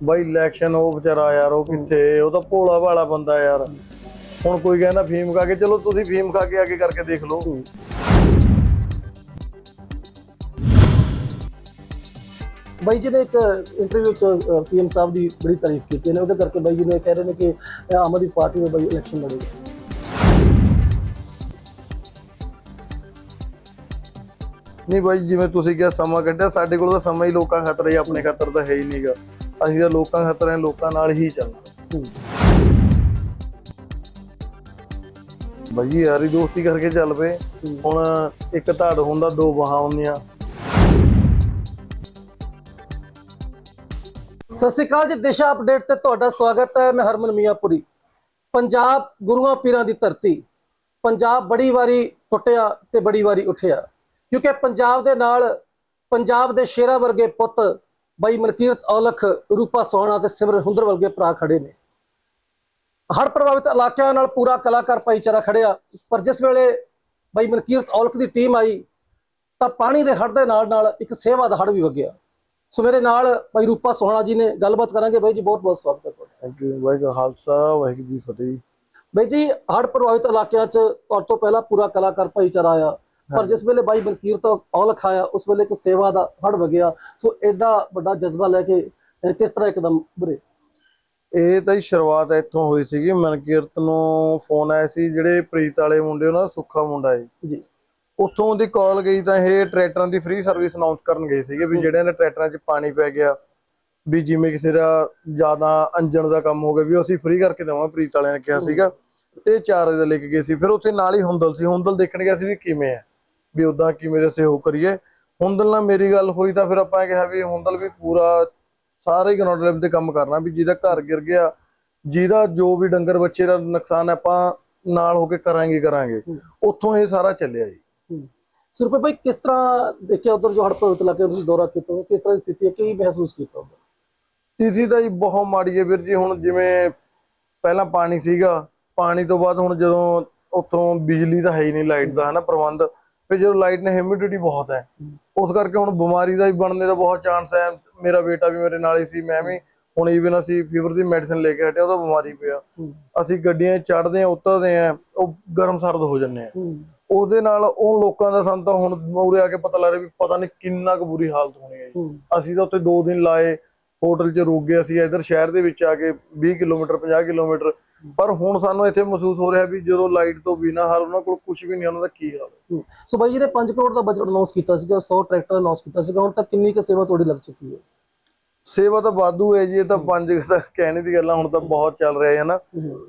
ਬਾਈ election ਉਹ ਵਿਚਾਰਾ ਯਾਰ ਉਹ ਕਿੱਥੇ? ਉਹ ਤਾਂ ਭੋਲਾ ਭਾਲਾ ਬੰਦਾ ਯਾਰ। ਹੁਣ ਕੋਈ ਕਹਿੰਦਾ ਫੀਮ ਖਾ ਕੇ ਚਲੋ ਤੁਸੀਂ ਫੀਮ ਖਾ ਕੇ ਅੱਗੇ ਕਰਕੇ ਦੇਖ ਲਓ। ਬਾਈ ਜੀ ਨੇ ਇੱਕ ਇੰਟਰਵਿਊ ਚ ਸੀਐਮ ਸਾਹਿਬ ਦੀ ਬੜੀ ਤਾਰੀਫ ਕੀਤੀ ਨੇ ਉਹਦੇ ਕਰਕੇ ਬਾਈ ਜੀ ਨੇ ਕਹਿ ਰਹੇ ਨੇ ਕਿ ਆਮ ਆਦਮੀ ਪਾਰਟੀ ਦਾ ਬਾਈ ਇਲੈਕਸ਼ਨ ਲੜੇਗਾ ਨਹੀਂ ਬਾਈ ਜਿਵੇਂ ਤੁਸੀਂ ਕਿਹਾ ਸਮਾਂ ਕੱਢਿਆ ਸਾਡੇ ਕੋਲ ਤਾਂ ਸਮਾਂ ਹੀ ਲੋਕਾਂ ਖਾਤਰ ਹੀ ਆਪਣੇ ਖਾਤਰ ਤਾਂ ਹੈ ਹੀ ਨਹੀਂਗਾ ਅਸੀਂ ਤਾਂ ਲੋਕਾਂ ਖਾਤਰ ਹੈ ਲੋਕਾਂ ਨਾਲ ਹੀ ਚੱਲਣਾ। ਹੂੰ। ਯਾਰੀ ਦੋਸਤੀ ਕਰਕੇ ਚੱਲ ਪਏ। ਹੁਣ ਇੱਕ ਧੜ ਹੁੰਦਾ ਦੋ ਬਾਹਾਂ ਹੁੰਦੀਆਂ ਸਤਿ ਸ਼੍ਰੀ ਅਕਾਲ ਜੀ, ਦਿਸ਼ਾ ਅਪਡੇਟ ਤੇ ਤੁਹਾਡਾ ਸਵਾਗਤ ਹੈ। ਮੈਂ ਹਰਮਨ ਮੀਆਂਪੁਰੀ। ਪੰਜਾਬ ਗੁਰੂਆਂ ਪੀਰਾਂ ਦੀ ਧਰਤੀ। ਪੰਜਾਬ ਬੜੀ ਵਾਰੀ ਟੁੱਟਿਆ ਤੇ ਬੜੀ ਵਾਰੀ ਉੱਠਿਆ। ਕਿਉਂਕਿ ਪੰਜਾਬ ਦੇ ਨਾਲ ਪੰਜਾਬ ਦੇ ਸ਼ੇਰਾਂ ਵਰਗੇ ਪੁੱਤ ਬਾਈ ਮਨਕੀਰਤ ਔਲਖ ਰੂਪਾ ਸੋਹਣਾ ਤੇ ਸਿਮਰਨ ਹੁੰਦਰ ਵਰਗੇ ਭਰਾ ਖੜੇ ਨੇ। ਹੜ੍ਹ ਪ੍ਰਭਾਵਿਤ ਇਲਾਕਿਆਂ ਨਾਲ ਪੂਰਾ ਕਲਾਕਾਰ ਭਾਈਚਾਰਾ ਖੜਿਆ ਪਰ ਜਿਸ ਵੇਲੇ ਬਾਈ ਮਨਕੀਰਤ ਔਲਖ ਦੀ ਟੀਮ ਆਈ ਤਾਂ ਪਾਣੀ ਦੇ ਹੜ੍ਹ ਦੇ ਨਾਲ ਨਾਲ ਇੱਕ ਸੇਵਾ ਦਾ ਹੜ੍ਹ ਵੀ ਵਗਿਆ। ਸੋ ਮੇਰੇ ਨਾਲ ਭਾਈ ਰੂਪਾ ਸੋਹਣਾ ਜੀ ਨੇ ਗੱਲਬਾਤ ਕਰਾਂਗੇ। ਬਾਈ ਜੀ ਬਹੁਤ ਬਹੁਤ ਸਵਾਗਤ ਹੈ ਤੁਹਾਡਾ। ਥੈਂਕ ਯੂ ਜੀ ਕਾ ਖਾਲਸਾ ਵਾਹਿਗੁਰੂ ਜੀ ਫਤਿਹ। ਬਾਈ ਜੀ ਹੜ੍ਹ ਪ੍ਰਭਾਵਿਤ ਇਲਾਕਿਆਂ 'ਚ ਤੁਹਾਡੇ ਤੋਂ ਪਹਿਲਾਂ ਪੂਰਾ ਕਲਾਕਾਰ ਭਾਈਚਾਰਾ ਆਇਆ। ਪਰ ਜਿਸ ਵੇਲੇ ਬਾਈ ਬਲਕੀਰਤ ਔਲਖ ਆਇਆ ਉਸ ਵੇਲੇ ਇੱਕ ਸੇਵਾ ਦਾ ਹੜ੍ਹ ਵਗਿਆ ਸੋ ਐਡਾ ਵੱਡਾ ਜਜ਼ਬਾ ਲੈ ਕੇ ਕਿਸ ਤਰ੍ਹਾਂ ਇੱਕਦਮ ਬੁਰੇ ਇਹ ਤਾਂ ਹੀ ਸ਼ੁਰੂਆਤ ਇੱਥੋਂ ਹੋਈ ਸੀਗੀ ਮਨਕੀਰਤ ਨੂੰ ਫੋਨ ਆਇਆ ਸੀ ਜਿਹੜੇ ਪ੍ਰੀਤ ਵਾਲੇ ਮੁੰਡੇ ਉਹਨਾਂ ਦਾ ਸੁੱਖਾ ਮੁੰਡਾ ਹੈ। ਜੀ। ਉੱਥੋਂ ਉਹਦੀ ਕਾਲ ਗਈ ਤਾਂ ਇਹ ਟਰੈਕਟਰਾਂ ਦੀ ਫ੍ਰੀ ਸਰਵਿਸ ਅਨਾਉਂਸ ਕਰਨ ਗਏ ਸੀਗੇ ਵੀ ਜਿਹੜਿਆਂ ਦੇ ਟਰੈਕਟਰਾਂ 'ਚ ਪਾਣੀ ਪੈ ਗਿਆ ਵੀ ਜਿਵੇਂ ਕਿਸੇ ਦਾ ਜ਼ਿਆਦਾ ਅੰਜਣ ਦਾ ਕੰਮ ਹੋ ਗਿਆ ਵੀ ਅਸੀਂ ਫ੍ਰੀ ਕਰਕੇ ਦੇਵਾਂ ਪ੍ਰੀਤ ਵਾਲਿਆਂ ਨੇ ਕਿਹਾ ਸੀਗਾ। ਤੇ ਚਾਰੇ ਦੇ ਲੈ ਕੇ ਗਏ ਸੀ। ਫਿਰ ਉੱਥੇ ਨਾਲ ਹੀ ਹੁੰਦਲ ਸੀ ਹੁੰਦਲ ਦੇਖਣ ਗਿਆ ਸੀ ਵੀ ਕਿਵੇਂ ਹੈ। ਵੀ ਉਦਾਂ ਕਿਵੇਂ ਦੇ ਸਹਿਯੋਗ ਕਰੀਏ। ਹੁੰਦਲ ਨਾਲ ਮੇਰੀ ਗੱਲ ਹੋਈ ਤਾਂ ਫਿਰ ਆਪਾਂ ਕਿਹਾ ਵੀ ਹੁੰਦਲ ਵੀ ਪੂਰਾ ਸਾਰੇ ਗਰਾਊਂਡ ਲੈਵਲ ਤੇ ਕੰਮ ਕਰਨਾ ਵੀ ਜਿਹਦਾ ਘਰ ਗਿਰ ਗਿਆ ਜਿਹਦਾ ਜੋ ਵੀ ਡੰਗਰ ਬੱਚੇ ਦਾ ਨੁਕਸਾਨ ਆਪਾਂ ਨਾਲ ਹੋ ਕੇ ਕਰਾਂਗੇ ਕਰਾਂਗੇ। ਉੱਥੋਂ ਇਹ ਸਾਰਾ ਚੱਲਿਆ ਜੀ। ਸੁਰਪੇ ਭਾਈ ਕਿਸ ਤਰ੍ਹਾਂ ਦੇਖਿਆ ਉਧਰ ਜੋ ਹੜ੍ਹ ਪ੍ਰਭਾਵਿਤ ਇਲਾਕੇ ਤੁਸੀਂ ਦੌਰਾ ਕੀਤਾ ਕਿਸ ਤਰ੍ਹਾਂ ਦੀ ਸਥਿਤੀ ਹੈ ਕੀ ਮਹਿਸੂਸ ਕੀਤਾ ਉਧਰ? ਸਥਿਤੀ ਤਾਂ ਜੀ ਬਹੁਤ ਮਾੜੀ ਹੈ ਵੀਰ ਜੀ ਹੁਣ ਜਿਵੇਂ ਪਹਿਲਾਂ ਪਾਣੀ ਸੀਗਾ ਪਾਣੀ ਤੋਂ ਬਾਅਦ ਹੁਣ ਜਦੋਂ ਉੱਥੋਂ ਬਿਜਲੀ ਤਾਂ ਹੈ ਹੀ ਨਹੀਂ ਲਾਈਟ ਦਾ ਹਨਾ ਪ੍ਰਬੰਧ ਫਿਰ ਜਦੋਂ ਲਾਈਟ ਨੇ ਹਿਊਮਿਡਿਟੀ ਬਹੁਤ ਹੈ ਉਸ ਕਰਕੇ ਹੁਣ ਬਿਮਾਰੀ ਦਾ ਵੀ ਬਣਨੇ ਦਾ ਬਹੁਤ ਚਾਂਸ ਹੈ। ਮੇਰਾ ਬੇਟਾ ਵੀ ਮੇਰੇ ਨਾਲ ਹੀ ਸੀ ਮੈਂ ਵੀ ਹੁਣ ਈਵਨ ਅਸੀਂ ਫੀਵਰ ਦੀ ਮੈਡੀਸਿਨ ਲੈ ਕੇ ਹਟੇ ਉਹਦਾ ਬਿਮਾਰੀ ਪਿਆ। ਅਸੀਂ ਗੱਡੀਆਂ ਚੜਦੇ ਆ ਉਤਰਦੇ ਆ ਉਹ ਗਰਮ ਸਰਦ ਹੋ ਜੰਨੇ ਆ ਉਹਦੇ ਨਾਲ ਉਹ ਲੋਕਾਂ ਦਾ ਸਾਨੂੰ ਤਾਂ ਹੁਣ ਉਰੇ ਆ ਕੇ ਪਤਾ ਲੱਗ ਰਿਹਾ ਵੀ ਪਤਾ ਨਹੀਂ ਕਿੰਨਾ ਕੁ ਬੁਰੀ ਹਾਲਤ ਹੋਣੀ ਹੈ ਅਸੀਂ ਤਾਂ ਉੱਥੇ 2 ਦਿਨ ਲਾਏ ਹੋਟਲ 'ਚ ਰੁਕ ਗਏ ਅਸੀਂ ਇਧਰ ਸ਼ਹਿਰ ਦੇ ਵਿੱਚ ਆ ਕੇ 20 ਕਿਲੋਮੀਟਰ 50 ਕਿਲੋਮੀਟਰ ਪਰ ਹੁਣ ਸਾਨੂੰ ਇੱਥੇ ਮਹਿਸੂਸ ਹੋ ਰਿਹਾ ਵੀ ਜਦੋਂ ਲਾਈਟ ਤੋਂ ਬਿਨਾ ਹਾਲ ਉਹਨਾਂ ਕੋਲ ਕੁਝ ਵੀ ਨਹੀਂ ਉਹਨਾਂ ਦਾ ਕੀ ਹਾਲ ਸੋ ਬਾਈ ਜੀ ਨੇ 5 ਕਰੋੜ ਦਾ ਬਜਟ ਅਨਾਉਂਸ ਕੀਤਾ ਸੀਗਾ 100 ਟਰੈਕਟਰ ਅਨਾਉਂਸ ਕੀਤਾ ਸੀਗਾ ਹੁਣ ਤੱਕ ਕਿੰਨੀ ਕੁ ਸੇਵਾ ਤੁਹਾਡੀ ਲੱਗ ਚੁੱਕੀ ਹੈ? ਸੇਵਾ ਤਾਂ ਵਾਧੂ ਹੈ ਜੀ ਇਹ ਤਾਂ ਪੰਜ ਤਾਂ ਕਹਿਣੇ ਦੀ ਗੱਲਾਂ ਹੁਣ ਤਾਂ ਬਹੁਤ ਚੱਲ ਰਿਹਾ ਹੈ ਨਾ।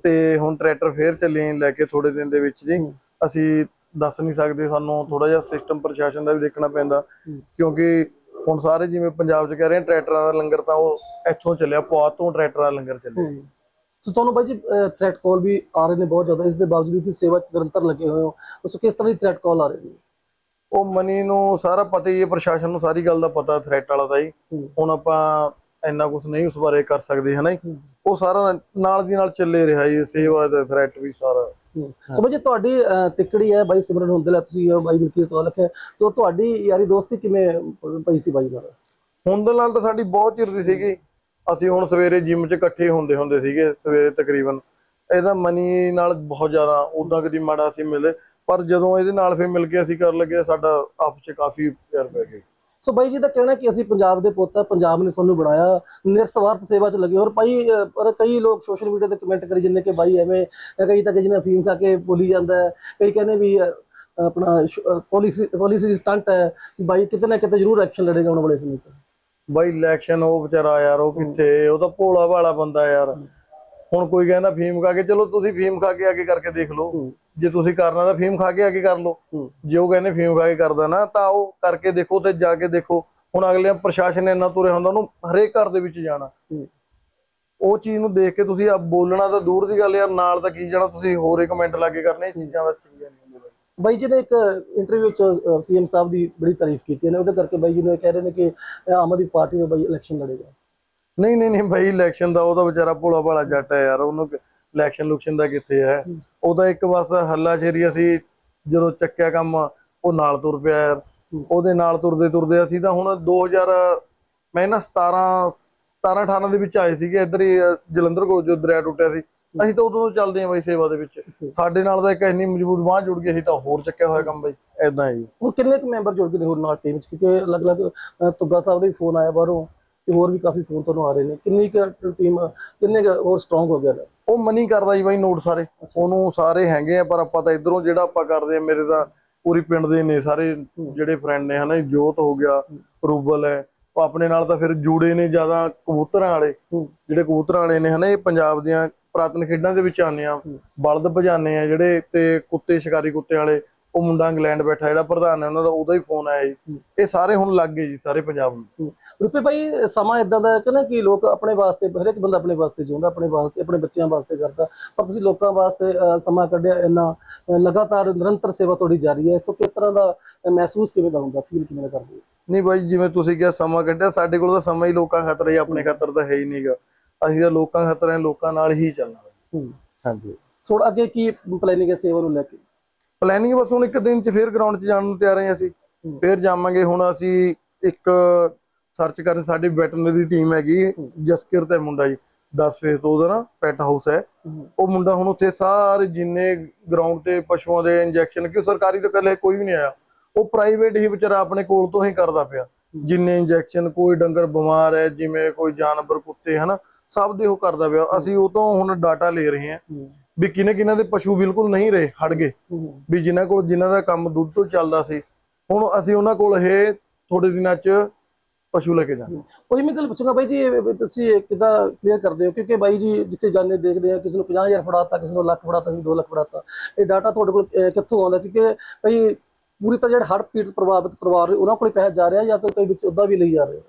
ਤੇ ਹੁਣ ਟਰੈਕਟਰ ਫੇਰ ਚੱਲੇ ਲੈ ਕੇ ਥੋੜੇ ਦਿਨ ਦੇ ਵਿੱਚ ਜੀ। ਅਸੀਂ ਦੱਸ ਨਹੀਂ ਸਕਦੇ ਸਾਨੂੰ ਥੋੜਾ ਜਿਹਾ ਸਿਸਟਮ ਪ੍ਰਸ਼ਾਸਨ ਦਾ ਵੀ ਦੇਖਣਾ ਪੈਂਦਾ। ਕਿਉਂਕਿ ਹੁਣ ਸਾਰੇ ਜਿਵੇਂ ਪੰਜਾਬ 'ਚ ਕਹਿ ਰਹੇ ਟਰੈਕਟਰਾਂ ਦਾ ਲੰਗਰ ਤਾਂ ਉਹ ਇੱਥੋਂ ਚੱਲਿਆ ਪੁਆਧ ਤੋਂ ਟਰੈਕਟਰਾਂ ਦਾ ਲੰਗਰ ਚੱਲਿਆ। ਸੋ ਤੁਹਾਨੂੰ ਬਾਈ ਜੀ ਥ੍ਰੈਟ ਕਾਲ ਵੀ ਆ ਰਹੇ ਨੇ ਬਹੁਤ ਜ਼ਿਆਦਾ। ਇਸ ਦੇ ਬਾਵਜੂਦ ਤੁਸੀਂ ਸੇਵਾ 'ਚ ਨਿਰੰਤਰ ਲੱਗੇ ਹੋਏ ਹੋ। ਉਸ ਕਿਸ ਤਰ੍ਹਾਂ ਦੀ ਥ੍ਰੈਟ ਕਾਲ ਆ ਰਹੇ ਨੇ? ਉਹ ਮਨੀ ਨੂੰ ਸਾਰਾ ਪਤਾ ਹੀ ਹੈ ਪ੍ਰਸ਼ਾਸਨ ਨੂੰ ਸਾਰੀ ਗੱਲ ਦਾ ਪਤਾ ਥ੍ਰੈਟ ਵਾਲਾ ਦਾ ਹੀ। ਹੂੰ। ਹੁਣ ਆਪਾਂ ਇੰਨਾ ਕੁਝ ਨਹੀਂ ਉਸ ਬਾਰੇ ਕਰ ਸਕਦੇ ਹਨਾ। ਹੂੰ। ਉਹ ਸਾਰਾ ਨਾਲ ਦੀ ਨਾਲ ਚੱਲੇ ਰਿਹਾ ਜੀ ਸੇਵਾ ਦਾ ਥ੍ਰੈਟ ਵੀ ਸਾਰਾ। ਸੋ ਜੀ ਤੁਹਾਡੀ ਤਿੱਕੜੀ ਹੈ ਬਾਈ ਸਿਮਰਨ ਹੁੰਦਲ ਹੈ ਤੁਸੀਂ ਹੋ, ਬਾਈ ਬਿਲਕੀਰ ਤੋਲਕ ਹੈ। ਸੋ ਤੁਹਾਡੀ ਯਾਰੀ ਦੋਸਤੀ ਕਿਵੇਂ ਪਈ ਸੀ ਬਾਈ ਨਾਲ? ਹੁੰਦਲ ਨਾਲ ਤਾਂ ਸਾਡੀ ਬਹੁਤ ਚਿਰ ਦੀ ਸੀਗੀ। ਅਸੀਂ ਹੁਣ ਸਵੇਰੇ ਜਿਮ 'ਚ ਇਕੱਠੇ ਹੁੰਦੇ ਹੁੰਦੇ ਸੀਗੇ, ਸਵੇਰੇ ਤਕਰੀਬਨ। ਇਹਦਾ ਮਨੀ ਨਾਲ ਬਹੁਤ ਜ਼ਿਆਦਾ ਉਦਾਂ ਕਦੀ ਮਾੜਾ ਅਸੀਂ ਮਿਲੇ, ਪਰ ਜਦੋਂ ਇਹਦੇ ਨਾਲ ਫਿਰ ਮਿਲ ਕੇ ਅਸੀਂ ਕਰਨ ਲੱਗੇ, ਸਾਡਾ ਆਪਸ 'ਚ ਕਾਫੀ ਪਿਆਰ ਪੈ ਗਿਆ। ਸੋ ਬਾਈ ਜੀ ਦਾ ਕਹਿਣਾ ਕਿ ਅਸੀਂ ਪੰਜਾਬ ਦੇ ਪੁੱਤ ਆ ਪੰਜਾਬ ਨੇ ਸਾਨੂੰ ਬਣਾਇਆ, ਨਿਰਸਵਾਰਥ ਸੇਵਾ 'ਚ ਲੱਗੇ ਔਰ ਭਾਈ ਪਰ ਕਈ ਲੋਕ ਸੋਸ਼ਲ ਮੀਡੀਆ ਤੇ ਕਮੈਂਟ ਕਰੀ ਜਾਂਦੇ ਕਿ ਬਾਈ ਐਵੇਂ ਕਈ ਤਾਂ ਜਿਹਨੇ ਫੀਮ ਖਾ ਕੇ ਬੋਲੀ ਜਾਂਦਾ ਹੈ। ਕਈ ਕਹਿੰਦੇ ਵੀ ਆਪਣਾ ਪਾਲਿਸੀ ਪਾਲਿਸੀ ਸਟੰਟ ਹੈ। ਬਾਈ, ਕਿਤੇ ਨਾ ਕਿਤੇ ਜ਼ਰੂਰ ਐਕਸ਼ਨ ਲੜੇਗਾ ਆਉਣ ਵਾਲੇ ਸਮੇਂ 'ਚ। ਬਾਈ ਇਲੈਕਸ਼ਨ ਉਹ ਵਿਚਾਰਾ ਯਾਰ ਉਹ ਕਿੱਥੇ? ਉਹ ਤਾਂ ਭੋਲਾ ਭਾਲਾ ਬੰਦਾ ਯਾਰ। ਹੁਣ ਕੋਈ ਕਹਿੰਦਾ ਫੀਮ ਖਾ ਕੇ ਚਲੋ ਤੁਸੀਂ ਫੀਮ ਖਾ ਕੇ ਅੱਗੇ ਕਰਕੇ ਦੇਖ ਲਓ। ਜੇ ਤੁਸੀਂ ਕਰਨਾ ਤਾਂ ਫੀਮ ਖਾ ਕੇ ਅੱਗੇ ਕਰ ਲਓ। ਜੇ ਉਹ ਕਹਿੰਦੇ ਫੀਮ ਖਾ ਕੇ ਕਰਦਾ ਨਾ ਤਾਂ ਉਹ ਕਰਕੇ ਦੇਖੋ ਤੇ ਜਾ ਕੇ ਦੇਖੋ। ਹੁਣ ਅਗਲੇ ਪ੍ਰਸ਼ਾਸਨ ਨੇ ਇੰਨਾ ਤੁਰਿਆ ਹੁੰਦਾ ਉਹਨੂੰ ਹਰੇਕ ਘਰ ਦੇ ਵਿੱਚ ਜਾਣਾ। ਉਹ ਚੀਜ਼ ਨੂੰ ਦੇਖ ਕੇ ਤੁਸੀਂ ਆ ਬੋਲਣਾ ਤਾਂ ਦੂਰ ਦੀ ਗੱਲ ਯਾਰ ਨਾਲ ਤਾਂ ਕੀ ਜਾਣਾ ਤੁਸੀਂ ਹੋਰ ਹੀ ਕਮੈਂਟ ਲਾ ਕੇ ਕਰਨੇ ਇਹ ਚੀਜ਼ਾਂ ਦਾ ਚੰਗੀਆਂ ਨਹੀਂ। ਬਾਈ। ਬਾਈ ਜੀ ਨੇ ਇੱਕ ਇੰਟਰਵਿਊ 'ਚ ਸੀਐਮ ਸਾਹਿਬ ਦੀ ਬੜੀ ਤਾਰੀਫ ਕੀਤੀ ਨੇ ਉਹਦੇ ਕਰਕੇ ਬਾਈ ਜੀ ਨੇ ਕਹਿ ਰਹੇ ਨੇ ਕਿ ਆਮ ਆਦਮੀ ਪਾਰਟੀ ਦਾ ਬਾਈ ਇਲੈਕਸ਼ਨ ਲੜੇਗਾ ਨਹੀਂ ਨਹੀਂ ਨਹੀਂ ਭਾਈ ਇਲੈਕਸ਼ਨ ਦਾ ਉਹਦਾ ਵਿਚਾਰਾ ਭੋਲਾ ਭਾਲਾ ਜੱਟ ਹੈ ਯਾਰ ਉਹਨੂੰ ਇਲੈਕਸ਼ਨ ਲੁਕਸ਼ਨ ਦਾ ਕਿੱਥੇ ਹੈ। ਉਹਦਾ ਇੱਕ ਬਸ ਹੱਲਾ ਸ਼ੇਰੀ ਅਸੀਂ ਜਦੋਂ ਚੱਕਿਆ ਕੰਮ ਉਹ ਨਾਲ ਤੁਰ ਪਿਆ ਯਾਰ। ਉਹਦੇ ਨਾਲ ਤੁਰਦੇ ਤੁਰਦੇ ਅਸੀਂ ਤਾਂ ਹੁਣ 2000 ਮੈਂ ਨਾ 17 17 18 ਦੇ ਵਿੱਚ ਆਏ ਸੀਗੇ ਇੱਧਰ ਹੀ ਜਲੰਧਰ ਕੋਲ ਜੋ ਦਰਿਆ ਟੁੱਟਿਆ ਸੀ ਅਸੀਂ ਤਾਂ ਉਦੋਂ ਤੋਂ ਚੱਲਦੇ ਹਾਂ ਬਾਈ ਸੇਵਾ ਦੇ ਵਿੱਚ। ਸਾਡੇ ਨਾਲ ਤਾਂ ਇੱਕ ਇੰਨੀ ਮਜ਼ਬੂਤ ਬਾਂਹ ਜੁੜ ਗਈ ਅਸੀਂ ਤਾਂ ਹੋਰ ਚੱਕਿਆ ਹੋਇਆ ਕੰਮ ਬਾਈ ਐਦਾਂ ਹੈ। ਜੀ ਹੁਣ ਕਿੰਨੇ ਕੁ ਮੈਂਬਰ ਜੁੜ ਗਏ ਨੇ ਹੋਰ ਨਾਲ ਟੀਮ 'ਚ? ਕਿਉਂਕਿ ਅਲੱਗ-ਅਲੱਗ ਅ, ਤੁੱਗਾ ਸਾਹਿਬ ਦਾ ਵੀ ਫੋਨ ਆਇਆ ਬਾਹਰੋਂ ਤੇ ਹੋਰ ਵੀ ਕਾਫੀ ਫੋਨ ਤੁਹਾਨੂੰ ਆ ਰਹੇ ਨੇ। ਕਿੰਨੀ ਕੁ ਟੀਮ ਕਿੰਨੇ ਕੁ ਹੋਰ ਸਟਰੋਂਗ ਹੋ ਗਿਆ ਉਹ ਮਨੀ ਕਰਦਾ ਜੀ ਬਾਈ ਨੋਟ ਸਾਰੇ। ਉਹਨੂੰ ਸਾਰੇ ਹੈਗੇ ਆ ਪਰ ਆਪਾਂ ਤਾਂ ਇਧਰੋਂ ਜਿਹੜਾ ਆਪਾਂ ਕਰਦੇ ਆ ਮੇਰੇ ਤਾਂ ਪੂਰੀ ਪਿੰਡ ਦੇ ਨੇ ਸਾਰੇ ਜਿਹੜੇ ਫਰੈਂਡ ਨੇ ਹਨਾ ਜੋਤ ਹੋ ਗਿਆ ਰੂਬਲ ਹੈ। ਉਹ ਆਪਣੇ ਨਾਲ ਤਾਂ ਫਿਰ ਜੁੜੇ ਨੇ ਜ਼ਿਆਦਾ ਕਬੂਤਰਾਂ ਵਾਲੇ। ਜਿਹੜੇ ਕਬੂਤਰਾਂ ਵਾਲੇ ਨੇ ਹਨਾ ਇਹ ਪੰਜਾਬ ਦੀਆਂ ਪ੍ਰਾਤਨ ਖੇਡਾਂ ਦੇ ਵਿੱਚ ਆਉਂਦੇ ਆ ਬਲਦ ਭਜਾਨੇ ਆ ਜਿਹੜੇ ਤੇ ਕੁੱਤੇ ਸ਼ਿਕਾਰੀ ਕੁੱਤੇ ਵਾਲੇ ਉਹ ਮੁੰਡਾ ਇੰਗਲੈਂਡ ਬੈਠਾ ਜਿਹੜਾ ਪ੍ਰਧਾਨ ਹੈ ਉਹਨਾਂ ਦਾ ਉਹਦਾ ਹੀ ਫੋਨ ਆਇਆ ਜੀ। ਇਹ ਸਾਰੇ ਹੁਣ ਲੱਗ ਗਏ ਜੀ ਸਾਰੇ ਪੰਜਾਬ ਨੂੰ। ਰੁਪਏ ਭਾਈ ਸਮਾਂ ਇਦਾਂ ਦਾ ਹੈ ਕਿ ਨਾ ਕਿ ਲੋਕ ਆਪਣੇ ਵਾਸਤੇ ਹਰੇਕ ਬੰਦਾ ਆਪਣੇ ਵਾਸਤੇ ਜਿਉਂਦਾ ਆਪਣੇ ਵਾਸਤੇ ਆਪਣੇ ਬੱਚਿਆਂ ਵਾਸਤੇ ਕਰਦਾ। ਪਰ ਤੁਸੀਂ ਲੋਕਾਂ ਵਾਸਤੇ ਸਮਾਂ ਕੱਢਿਆ ਇੰਨਾ ਲਗਾਤਾਰ ਨਿਰੰਤਰ ਸੇਵਾ ਤੁਹਾਡੀ ਜਾਰੀ ਹੈ। ਸੋ ਕਿਸ ਤਰ੍ਹਾਂ ਦਾ ਮਹਿਸੂਸ ਕਿਵੇਂ ਦਾ ਹੁੰਦਾ ਫੀਲ ਕਿਵੇਂ ਦਾ ਕਰਦੇ ਨਹੀਂ ਬਾਈ ਜਿਵੇਂ ਤੁਸੀਂ ਕਿਹਾ ਸਮਾਂ ਕੱਢਿਆ ਸਾਡੇ ਕੋਲ ਤਾਂ ਸਮਾਂ ਹੀ ਲੋਕਾਂ ਖਾਤਰ ਹੈ ਆਪਣੇ ਖਾਤਰ ਤਾਂ ਹੈ ਹੀ ਨਹੀਂਗਾ ਅਸੀਂ ਤਾਂ ਲੋਕਾਂ ਖਾਤਰ ਹੈ ਲੋਕਾਂ ਨਾਲ ਹੀ ਚੱਲਣਾ। ਹਾਂਜੀ। ਸੋ ਅੱਗੇ ਕੀ ਪਲੈਨਿੰਗ ਹੈ ਸੇਵਾ ਨੂੰ ਲੈ ਕੇ? ਪਲੈਨਿੰਗ ਬਸ ਹੁਣ ਇੱਕ ਦਿਨ ਚ ਫੇਰ ਗਰਾਊਂਡ 'ਚ ਜਾਣ ਨੂੰ ਤਿਆਰ ਹਾਂ ਅਸੀਂ। ਫੇਰ ਜਾਵਾਂਗੇ ਹੁਣ ਅਸੀਂ ਇੱਕ ਸਰਚ ਕਰਨ ਸਾਡੀ ਵੈਟਰਨਰੀ ਦੀ ਟੀਮ ਹੈਗੀ ਜਸਕਿਰ ਤੇ ਮੁੰਡਾ ਜੀ 10 ਫੇਸ ਤੋਂ ਉਹਦਾ ਨਾ ਪੈਟ ਹਾਊਸ ਹੈ। ਹੂੰ। ਉਹ ਮੁੰਡਾ ਹੁਣ ਉੱਥੇ ਸਾਰੇ ਜਿੰਨੇ ਗਰਾਊਂਡ ਤੇ ਪਸ਼ੂਆਂ ਦੇ ਇੰਜੈਕਸ਼ਨ ਕਿ ਸਰਕਾਰੀ ਤਾਂ ਕੱਲੇ ਕੋਈ ਵੀ ਨਹੀਂ ਆਇਆ। ਉਹ ਪ੍ਰਾਈਵੇਟ ਹੀ ਵਿਚਾਰਾ ਆਪਣੇ ਕੋਲ ਤੋਂ ਹੀ ਕਰਦਾ ਪਿਆ। ਜਿੰਨੇ ਇੰਜੈਕਸ਼ਨ ਕੋਈ ਡੰਗਰ ਬਿਮਾਰ ਹੈ ਜਿਵੇਂ ਕੋਈ ਜਾਨਵਰ ਕੁੱਤੇ ਹਨਾ। ਸਭ ਦੇ ਉਹ ਕਰਦਾ ਪਿਆ। ਅਸੀਂ ਉਹ ਤੋਂ ਹੁਣ ਡਾਟਾ ਲੈ ਰਹੇ ਹਾਂ ਵੀ ਕਿਨੇ ਕਿਨਾਂ ਦੇ ਪਸ਼ੂ ਬਿਲਕੁਲ ਨਹੀਂ ਰਹੇ ਹਟ ਗਏ। ਵੀ ਜਿਨ੍ਹਾਂ ਕੋਲ ਜਿਨ੍ਹਾਂ ਦਾ ਕੰਮ ਦੁੱਧ ਤੋਂ ਚੱਲਦਾ ਸੀ ਹੁਣ ਅਸੀਂ ਉਹਨਾਂ ਕੋਲ ਇਹ ਥੋੜੇ ਦਿਨਾਂ 'ਚ ਪਸ਼ੂ ਲੈ ਕੇ ਜਾਣਾ ਉਹੀ ਮੈਂ ਗੱਲ ਪੁੱਛੂੰਗਾ ਬਾਈ ਜੀ ਤੁਸੀਂ ਕਿੱਦਾਂ ਕਲੀਅਰ ਕਰਦੇ ਹੋ? ਕਿਉਂਕਿ ਬਾਈ ਜੀ ਜਿੱਥੇ ਜਾਂਦੇ ਦੇਖਦੇ ਆ ਕਿਸੇ ਨੂੰ 50000 ਫੜਾਤਾ ਕਿਸੇ ਨੂੰ ਲੱਖ ਫੜਾਤਾ ਕਿਸੇ ਨੂੰ 2 ਲੱਖ ਫੜਾਤਾ। ਇਹ ਡਾਟਾ ਤੁਹਾਡੇ ਕੋਲ ਕਿੱਥੋਂ ਆਉਂਦਾ? ਕਿਉਂਕਿ ਕਈ ਪੂਰੀ ਤਾਂ ਜਿਹੜੇ ਹੜ੍ਹ ਪੀੜਤ ਪ੍ਰਭਾਵਿਤ ਪਰਿਵਾਰ ਨੇ ਉਹਨਾਂ ਕੋਲ ਪੈਸਾ ਜਾ ਰਿਹਾ ਜਾਂ ਕਈ ਵਿੱਚ ਉਦਾਂ ਵੀ ਲਈ ਜਾ ਰਹੇ?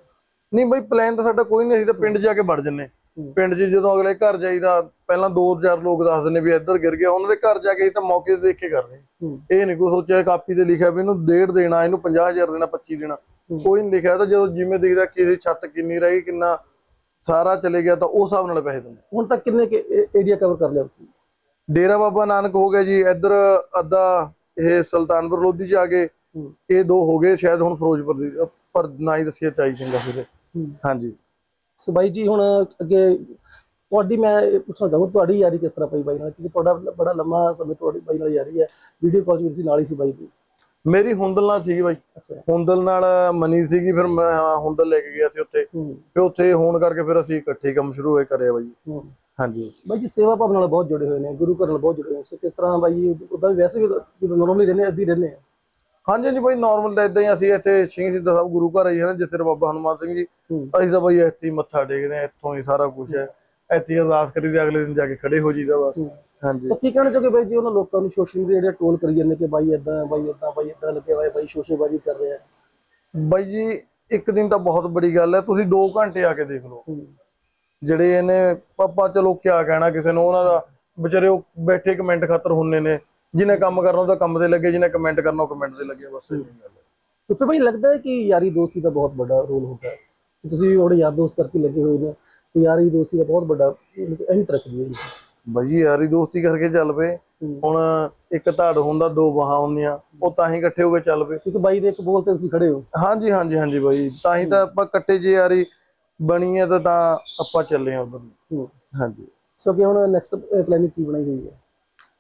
ਨਹੀਂ ਬਈ ਪਲਾਨ ਤਾਂ ਸਾਡਾ ਕੋਈ ਨਹੀਂ ਅਸੀਂ ਤਾਂ ਪਿੰਡ ਜਾ ਕੇ ਵੜ ਜੰਨੇ। ਪਿੰਡ 'ਚ ਜਦੋਂ ਅਗਲੇ ਘਰ ਜਾਈਦਾ ਪਹਿਲਾਂ 2000 ਲੋਕ ਦੱਸਦੇ ਨੇ ਵੀ ਇੱਧਰ ਗਿਰ ਗਿਆ। ਉਹਨਾਂ ਦੇ ਘਰ ਜਾ ਕੇ ਤਾਂ ਮੌਕੇ ਤੇ ਦੇਖ ਕੇ ਕਰਦੇ ਇਹ ਨਹੀਂ ਕੋਈ ਸੋਚਿਆ ਕਾਪੀ ਤੇ ਲਿਖਿਆ ਵੀ ਇਹਨੂੰ ਡੇਢ ਦੇਣਾ ਇਹਨੂੰ 50000 ਦੇਣਾ 25 ਦੇਣਾ। ਕੋਈ ਨਹੀਂ ਲਿਖਿਆ ਤਾਂ ਜਦੋਂ ਜਿਵੇਂ ਦੇਖਦਾ ਕਿਸੇ ਛੱਤ ਕਿੰਨੀ ਰਹਿ ਕਿੰਨਾ ਸਾਰਾ ਚਲੇ ਗਿਆ ਤਾਂ ਉਸ ਹਿਸਾਬ ਨਾਲ ਪੈਸੇ ਦਿੰਦੇ ਹੁਣ ਤੱਕ ਕਿੰਨੇ ਏਰੀਆ ਕਵਰ ਕਰ ਲਿਆ ਤੁਸੀਂ? ਡੇਰਾ ਬਾਬਾ ਨਾਨਕ ਹੋ ਗਿਆ ਜੀ ਇੱਧਰ ਅੱਧਾ ਇਹ ਸੁਲਤਾਨਪੁਰ ਲੋਧੀ ਚ ਆ ਗਏ ਇਹ ਦੋ ਹੋ ਗਏ ਸ਼ਾਇਦ ਹੁਣ ਫਿਰੋਜ਼ਪੁਰ ਦੀ ਪਰ ਨਾ ਹੀ ਦੱਸਿਆ ਚਾਹੀ ਚੰਗਾ ਫਿਰ। ਹਾਂਜੀ। ਸੋ ਬਾਈ ਜੀ ਹੁਣ ਅੱਗੇ ਤੁਹਾਡੀ ਮੈਂ ਇਹ ਪੁੱਛਣਾ ਚਾਹੂੰ ਤੁਹਾਡੀ ਯਾਰੀ ਕਿਸ ਤਰ੍ਹਾਂ ਪਈ ਬਾਈ ਨਾਲ? ਕਿਉਂਕਿ ਤੁਹਾਡਾ ਬੜਾ ਲੰਮਾ ਸਮੇਂ ਤੁਹਾਡੀ ਬਾਈ ਨਾਲ ਯਾਰੀ ਹੈ ਵੀਡੀਓ ਕਾਲ ਵੀ ਤੁਸੀਂ ਨਾਲ ਹੀ ਸੀ ਬਾਈ ਦੀ ਮੇਰੀ ਹੁੰਦਲ ਨਾਲ ਸੀਗੀ ਬਾਈ। ਹੁੰਦਲ ਨਾਲ ਮਨੀ ਸੀਗੀ ਫਿਰ ਮੈਂ ਹੁੰਦਲ ਲੈ ਕੇ ਗਿਆ ਸੀ ਉੱਥੇ। ਫਿਰ ਉੱਥੇ ਹੋਣ ਕਰਕੇ ਫਿਰ ਅਸੀਂ ਇਕੱਠੇ ਕੰਮ ਸ਼ੁਰੂ ਹੋਏ ਕਰਿਆ ਬਾਈ। ਹਾਂਜੀ। ਬਾਈ ਜੀ ਸੇਵਾ ਭਾਵਨਾ ਨਾਲ ਬਹੁਤ ਜੁੜੇ ਹੋਏ ਨੇ ਗੁਰੂ ਘਰ ਨਾਲ ਬਹੁਤ ਜੁੜੇ ਹੋਏ ਨੇ। ਸੋ ਕਿਸ ਤਰ੍ਹਾਂ ਬਾਈ ਵੀ ਵੈਸੇ ਵੀ ਨਾਰਮਲੀ ਰਹਿੰਦੇ ਅੱਧੀ ਰਹਿੰਦੇ ਆ? ਹਾਂਜੀ ਜੀ ਬਾਈ ਨਾਰਮਲ ਤਾਂ ਇਦਾਂ ਹੀ ਅਸੀਂ ਇੱਥੇ ਸਿੰਘ ਸਿੱਧਾ ਸਾਹਿਬ ਗੁਰੂ ਘਰ ਆਈ ਹੈ ਨਾ ਜਿੱਥੇ ਬਾਬਾ ਹਨੂਮਾਨ ਸਿੰਘ ਜੀ। ਅਸੀਂ ਤਾਂ ਬਾਈ ਇੱਥੇ ਹੀ ਮੱਥਾ ਟੇਕਦੇ ਹਾਂ ਇੱਥੋਂ ਹੀ ਸਾਰਾ ਕੁਝ ਹੈ। ਇੱਥੇ ਅਰਦਾਸ ਕਰੀਦੀ ਅਗਲੇ ਦਿਨ ਜਾ ਕੇ ਖੜੇ ਹੋ ਜੀਦਾ ਬਸ। ਹਾਂਜੀ। ਸੋ ਕੀ ਕਹਿਣਾ ਚਾਹੋਗੇ ਬਾਈ ਜੀ ਉਹਨਾਂ ਲੋਕਾਂ ਨੂੰ ਸੋਸ਼ਲ ਮੀਡੀਆ ਜਿਹੜੇ ਟੋਲ ਕਰੀ ਜਾਂਦੇ ਕਿ ਬਾਈ ਇਦਾਂ ਬਾਈ ਇਦਾਂ ਬਾਈ ਇਦਾਂ ਲੱਗੇ ਹੋਏ ਬਾਈ ਸ਼ੋਸ਼ੇਬਾਜ਼ੀ ਕਰ ਰਿਹਾ ਬਾਈ ਜੀ ਇੱਕ ਦਿਨ ਤਾਂ ਬਹੁਤ ਬੜੀ ਗੱਲ ਹੈ ਤੁਸੀਂ 2 ਘੰਟੇ ਆ ਕੇ ਦੇਖ ਲਓ। ਜਿਹੜੇ ਇਹਨੇ ਪਾਪਾ ਚਲੋ ਕਿਆ ਕਹਿਣਾ ਕਿਸੇ ਨੂੰ ਉਹਨਾਂ ਦਾ ਵਿਚਾਰੇ ਉਹ ਬੈਠੇ ਕਮੈਂਟ ਖਾਤਰ ਹੁੰਨੇ ਨੇ। ਜਿਹਨੇ ਕੰਮ ਕਰਨਾ ਉਹਦਾ ਕੰਮ ਤੇ ਲੱਗੇ ਜਿਹਨੇ ਕਮੈਂਟ ਕਰਨਾ ਉਹ ਕਮੈਂਟ ਤੇ ਲੱਗੇ ਬਸ ਇੰਨੀ ਗੱਲ ਹੈ। ਉੱਤੇ ਬਾਈ ਲੱਗਦਾ ਹੈ ਕਿ ਯਾਰੀ ਦੋਸਤੀ ਦਾ ਬਹੁਤ ਵੱਡਾ ਰੋਲ ਹੁੰਦਾ ਹੈ। ਤੁਸੀਂ ਵੀ ਉਹਦੇ ਯਾਰ ਦੋਸਤ ਕਰਕੇ ਲੱਗੇ ਹੋਏ ਨੇ ਸੋ ਯਾਰੀ ਦੋਸਤੀ ਦਾ ਬਹੁਤ ਵੱਡਾ ਅਹਿਮੀਅਤ ਰੱਖਦੀ ਹੈ ਜੀ ਯਾਰੀ ਦੋਸਤੀ ਕਰਕੇ ਚੱਲ ਪਏ। ਹੂੰ। ਹੁਣ ਇੱਕ ਧੜ ਹੁੰਦਾ ਦੋ ਬਾਹਾਂ ਹੁੰਦੀਆਂ ਉਹ ਤਾਂ ਹੀ ਇਕੱਠੇ ਹੋ ਕੇ ਚੱਲ ਪਏ। ਕਿਉਂਕਿ ਬਾਈ ਦੇ ਇੱਕ ਬੋਲ ਤੇ ਤੁਸੀਂ ਖੜੇ ਹੋ। ਹਾਂਜੀ ਹਾਂਜੀ ਹਾਂਜੀ ਬਾਈ ਤਾਂ ਹੀ ਤਾਂ ਆਪਾਂ ਇਕੱਠੇ ਜੇ ਯਾਰੀ ਬਣੀ ਹੈ ਤਾਂ ਤਾਂ ਆਪਾਂ ਚੱਲੇ ਆ ਉਧਰ ਹੂੰ। ਹਾਂਜੀ। ਸੋ ਕਿ ਹੁਣ ਨੈਕਸਟ ਪਲੈਨਿੰਗ ਕੀ ਬਣਾਈ ਹੋਈ ਹੈ?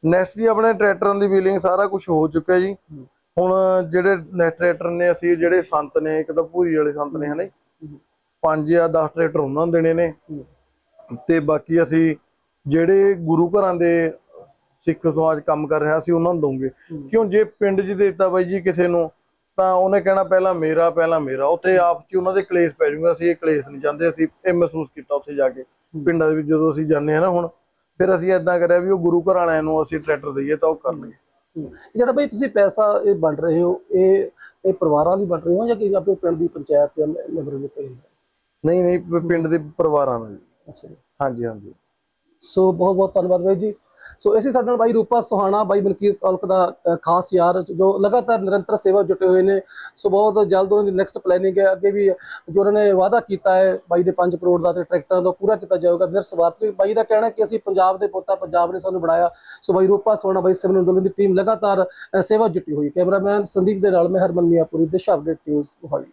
ਨੈਕਸਟ ਜੀ ਆਪਣੇ ਟਰੈਕਟਰਾਂ ਦੀ ਵੀਲਿੰਗ ਸਾਰਾ ਕੁਝ ਹੋ ਚੁੱਕਿਆ ਜੀ। ਹੁਣ ਜਿਹੜੇ ਨੈਕਸਟ ਟਰੈਕਟਰ ਨੇ ਅਸੀਂ ਜਿਹੜੇ ਸੰਤ ਨੇ ਇੱਕ ਤਾਂ ਭੂਰੀ ਵਾਲੇ ਸੰਤ ਨੇ ਹਨਾ। ਪੰਜ ਜਾਂ 10 ਟਰੈਕਟਰ ਉਹਨਾਂ ਦੇਣੇ ਨੇ। ਤੇ ਬਾਕੀ ਅਸੀਂ ਜਿਹੜੇ ਗੁਰੂ ਘਰਾਂ ਦੇ ਸਿੱਖ ਸਮਾਜ ਕੰਮ ਕਰ ਰਿਹਾ ਸੀ ਉਹਨਾਂ ਨੂੰ ਦਵਾਂਗੇ। ਕਿਉਂ ਜੇ ਪਿੰਡ 'ਚ ਦੇਤਾ ਬਾਈ ਜੀ ਕਿਸੇ ਨੂੰ ਤਾਂ ਉਹਨੇ ਕਹਿਣਾ ਪਹਿਲਾਂ ਮੇਰਾ ਪਹਿਲਾਂ ਮੇਰਾ ਉੱਥੇ ਆਪ 'ਚ ਉਹਨਾਂ ਦੇ ਕਲੇਸ਼ ਪੈ ਜਾਊਗਾ ਅਸੀਂ ਇਹ ਕਲੇਸ਼ ਨਹੀਂ ਚਾਹੁੰਦੇ ਅਸੀਂ ਇਹ ਮਹਿਸੂਸ ਕੀਤਾ ਉੱਥੇ ਜਾ ਕੇ ਪਿੰਡਾਂ ਦੇ ਵਿੱਚ ਜਦੋਂ ਅਸੀਂ ਜਾਂਦੇ ਹਾਂ ਨਾ ਹੁਣ ਫਿਰ ਅਸੀਂ ਇਦਾਂ ਕਰਿਆ ਵੀ ਉਹ ਗੁਰੂ ਘਰ ਵਾਲਿਆਂ ਨੂੰ ਅਸੀਂ ਟਰੈਕਟਰ ਦਈਏ ਤਾਂ ਉਹ ਕਰਨਗੇ। ਹੂੰ। ਇਹ ਜਿਹੜਾ ਬਈ ਤੁਸੀਂ ਪੈਸਾ ਇਹ ਵੰਡ ਰਹੇ ਹੋ ਇਹ ਇਹ ਪਰਿਵਾਰਾਂ ਲਈ ਵੰਡ ਰਹੇ ਹੋ ਜਾਂ ਕਿ ਆਪਣੇ ਪਿੰਡ ਦੀ ਪੰਚਾਇਤ ਜਾਂ ਮੈਂਬਰ ਦੇ ਕੋਈ ਨਹੀਂ ਨਹੀਂ ਪਿੰਡ ਦੇ ਪਰਿਵਾਰਾਂ ਨਾਲ ਜੀ। ਅੱਛਾ ਹਾਂਜੀ ਹਾਂਜੀ। ਸੋ ਬਹੁਤ ਬਹੁਤ ਧੰਨਵਾਦ ਬਾਈ ਜੀ। ਸੋ ਇਸੇ ਸਾਡੇ ਨਾਲ ਬਾਈ ਰੂਪਾ ਸੁਹਾਣਾ, ਬਾਈ ਮਨਕੀਰ ਤੌਲਕ ਦਾ ਖਾਸ ਯਾਰ ਜੋ ਲਗਾਤਾਰ ਨਿਰੰਤਰ ਸੇਵਾ ਜੁਟੇ ਹੋਏ ਨੇ। ਸੋ ਬਹੁਤ ਜਲਦ ਉਹਨਾਂ ਦੀ ਨੈਕਸਟ ਪਲੈਨਿੰਗ ਹੈ। ਅੱਗੇ ਵੀ ਜੋ ਉਹਨਾਂ ਨੇ ਵਾਅਦਾ ਕੀਤਾ ਹੈ ਬਾਈ ਦੇ 5 ਕਰੋੜ ਦਾ ਤੇ ਟਰੈਕਟਰਾਂ ਦਾ ਪੂਰਾ ਕੀਤਾ ਜਾਊਗਾ। ਨਿਰਸਵਾਰਥ ਵੀ ਬਾਈ ਦਾ ਕਹਿਣਾ ਕਿ ਅਸੀਂ ਪੰਜਾਬ ਦੇ ਪੋਤਾ, ਪੰਜਾਬ ਨੇ ਸਾਨੂੰ ਬਣਾਇਆ। ਸੋ ਬਾਈ ਰੂਪਾ ਸੁਹਾਣਾ, ਬਾਈ ਸਿਮਰਨ ਅੰਦੋਲਨ ਦੀ ਟੀਮ ਲਗਾਤਾਰ ਸੇਵਾ ਜੁਟੀ ਹੋਈ। ਕੈਮਰਾਮੈਨ ਸੰਦੀਪ ਦੇ ਨਾਲ ਮੈਂ ਹਰਮਨ ਮੀਆਂਪੁਰੀ, ਦਿਸ਼ਾ ਅਪਡੇਟ ਨਿਊਜ਼ ਮੋਹਾਲੀ।